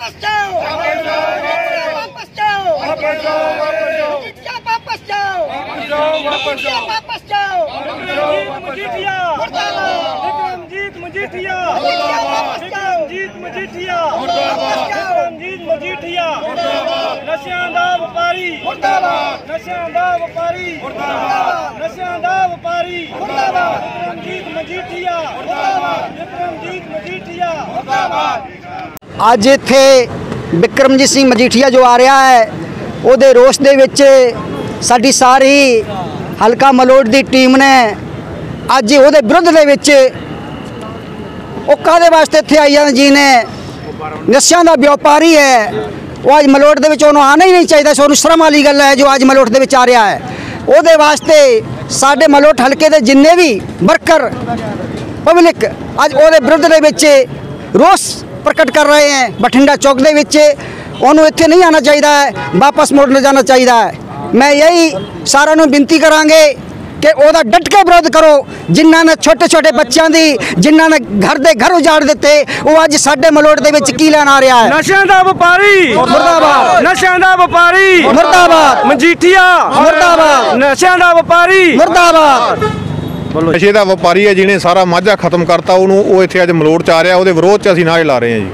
ਵਾਪਸ ਜਾਓ। ਵਾਪਸ ਜਾਓ ਵਾਪਸ ਜਾਓ। ਵਾਪਸ ਜਾਓ। ਵਾਪਸ ਜਾਓ ਮਜੀਠੀਆ ਵਾਪਸ ਜਾਓ। ਵਾਪਸ ਜਾਓ ਵਾਪਸ ਜਾਓ। ਵਾਪਸ ਜਾਓ। ਮਜੀਠੀਆ ਮੁਰਦਾਬਾਦ ਵਿਕਰਮਜੀਤ ਮਜੀਠੀਆ। ਮੁਰਦਾਬਾਦ ਵਿਕਰਮਜੀਤ ਮਜੀਠੀਆ। ਮੁਰਦਾਬਾਦ। ਵਿਕਰਮਜੀਤ ਮਜੀਠੀਆ। ਮੁਰਦਾਬਾਦ। ਨਸ਼ਿਆਂ ਦਾ ਵਪਾਰੀ। ਮੁਰਦਾਬਾਦ। ਨਸ਼ਿਆਂ ਦਾ ਵਪਾਰੀ। ਮੁਰਦਾਬਾਦ। ਨਸ਼ਿਆਂ ਦਾ ਵਪਾਰੀ। ਮੁਰਦਾਬਾਦ। ਵਿਕਰਮਜੀਤ ਮਜੀਠੀਆ। ਮੁਰਦਾਬਾਦ। ਵਿਕਰਮਜੀਤ ਮਜੀਠੀਆ। ਮੁਰਦਾਬਾਦ। ਅੱਜ ਇੱਥੇ ਵਿਕਰਮਜੀਤ ਸਿੰਘ ਮਜੀਠੀਆ ਜੋ ਆ ਰਿਹਾ ਹੈ, ਉਹਦੇ ਰੋਸ ਦੇ ਵਿੱਚ ਸਾਡੀ ਸਾਰੀ ਹਲਕਾ ਮਲੋਟ ਦੀ ਟੀਮ ਨੇ ਅੱਜ ਉਹਦੇ ਵਿਰੁੱਧ ਦੇ ਵਿੱਚ ਉਹ ਕਾਦੇ ਵਾਸਤੇ ਇੱਥੇ ਆਈਆਂ ਜੀ ਨੇ? ਨਸ਼ਿਆਂ ਦਾ ਵਪਾਰੀ ਹੈ। ਉਹ ਅੱਜ ਮਲੋਟ ਦੇ ਵਿੱਚ ਉਹਨੂੰ ਆਣਾ ਹੀ ਨਹੀਂ ਚਾਹੀਦਾ, ਸੀ ਉਹਨੂੰ ਸ਼ਰਮ ਵਾਲੀ ਗੱਲ ਹੈ ਜੋ ਅੱਜ ਮਲੋਟ ਦੇ ਵਿੱਚ ਆ ਰਿਹਾ ਹੈ। ਉਹਦੇ ਵਾਸਤੇ ਸਾਡੇ ਮਲੋਟ ਹਲਕੇ ਦੇ ਜਿੰਨੇ ਵੀ ਵਰਕਰ, ਪਬਲਿਕ ਅੱਜ ਉਹਦੇ ਵਿਰੁੱਧ ਦੇ ਵਿੱਚ ਰੋਸ ਪ੍ਰਕਟ ਕਰ ਰਹੇ ਹੈ। ਬਠਿੰਡਾ ਚੌਕ ਦੇ ਵਿੱਚ ਉਹਨੂੰ ਇੱਥੇ ਨਹੀਂ ਆਣਾ ਚਾਹੀਦਾ ਹੈ ਵਾਪਸ ਮੁੜ ਲੈ ਜਾਣਾ ਚਾਹੀਦਾ ਹੈ। ਮੈਂ ਯਹੀ ਸਾਰਿਆਂ ਨੂੰ ਬੇਨਤੀ ਕਰਾਂਗੇ ਕਿ ਉਹਦਾ ਡਟ ਕੇ ਵਿਰੋਧ ਕਰੋ। ਜਿਨ੍ਹਾਂ ਨੇ ਛੋਟੇ ਛੋਟੇ ਬੱਚਿਆਂ ਦੀ ਜਿਨ੍ਹਾਂ ਨੇ ਘਰ ਦੇ ਘਰ ਉਜਾੜ ਦਿੱਤੇ ਉਹ ਅੱਜ ਸਾਡੇ ਮਲੋਟ ਦੇ ਵਿੱਚ ਕੀ ਲੈਣ ਆ ਰਿਹਾ ਹੈ? ਨਸ਼ਿਆਂ ਦਾ ਵਪਾਰੀ! ਮੁਰਦਾਬਾਦ। ਨਸ਼ਿਆਂ ਦਾ ਵਪਾਰੀ! ਮੁਰਦਾਬਾਦ। ਮਜੀਠੀਆ! ਮੁਰਦਾਬਾਦ। ਨਸ਼ਿਆਂ ਦਾ ਵਪਾਰੀ! ਮੁਰਦਾਬਾਦ। ਵੱਲੋਂ ਨਸ਼ੇ ਦਾ ਵਪਾਰੀ ਹੈ ਜਿਹਨੇ ਸਾਰਾ ਮਾਝਾ ਖਤਮ ਕਰਤਾ ਉਹਨੂੰ ਉਹ ਇੱਥੇ ਅੱਜ ਮਲੋੜ ਚ ਆ ਰਿਹਾ ਉਹਦੇ ਵਿਰੋਧ ਚ ਅਸੀਂ ਨਾਅਰੇ ਲਾ ਰਹੇ ਹਾਂ ਜੀ।